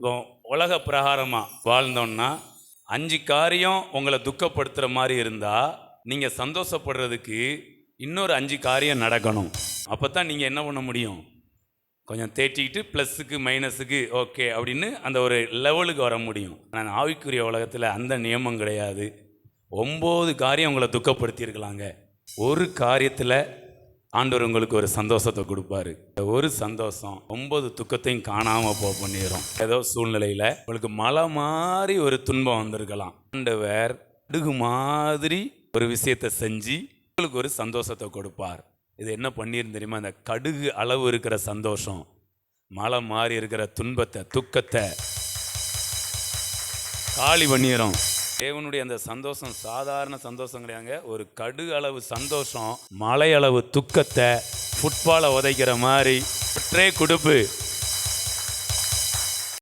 இப்போ உலக பிரகாரமாக வாழ்ந்தோம்னா அஞ்சு காரியம் உங்களை துக்கப்படுத்துகிற மாதிரி இருந்தால் நீங்கள் சந்தோஷப்படுறதுக்கு இன்னொரு அஞ்சு காரியம் நடக்கணும். அப்போ தான் நீங்கள் என்ன பண்ண முடியும்? கொஞ்சம் தேட்டிக்கிட்டு ப்ளஸ்ஸுக்கு மைனஸுக்கு ஓகே அப்படின்னு அந்த ஒரு லெவலுக்கு வர முடியும். நான் ஆவிக்குரிய உலகத்தில் அந்த நியமம் கிடையாது. ஒம்பது காரியம் உங்களை துக்கப்படுத்தியிருக்கலாங்க. ஒரு காரியத்தில் ஆண்டவர் உங்களுக்கு ஒரு சந்தோஷத்தை கொடுப்பாரு. ஒரு சந்தோஷம் ஒன்பது துக்கத்தையும் காணாமல் போ பண்ணிடும் ஏதோ சூழ்நிலையில் உங்களுக்கு மலை மாதிரி ஒரு துன்பம் வந்திருக்கலாம். ஆண்டவர் அடுகு மாதிரி ஒரு விஷயத்தை செஞ்சு உங்களுக்கு ஒரு சந்தோஷத்தை கொடுப்பார். இது என்ன பண்ணியிருந்து தெரியுமா? அந்த கடுகு அளவு இருக்கிற சந்தோஷம் மலை மாதிரி இருக்கிற துன்பத்தை துக்கத்தை காலி பண்ணிடும் தேவனுடைய அந்த சந்தோஷம் சாதாரண சந்தோஷம் கிடையாங்க ஒரு கடு அளவு சந்தோஷம் மலை அளவு துக்கத்தை ஃபுட்பாலை உதைக்கிற மாதிரி ஒற்றே கொடுப்பு.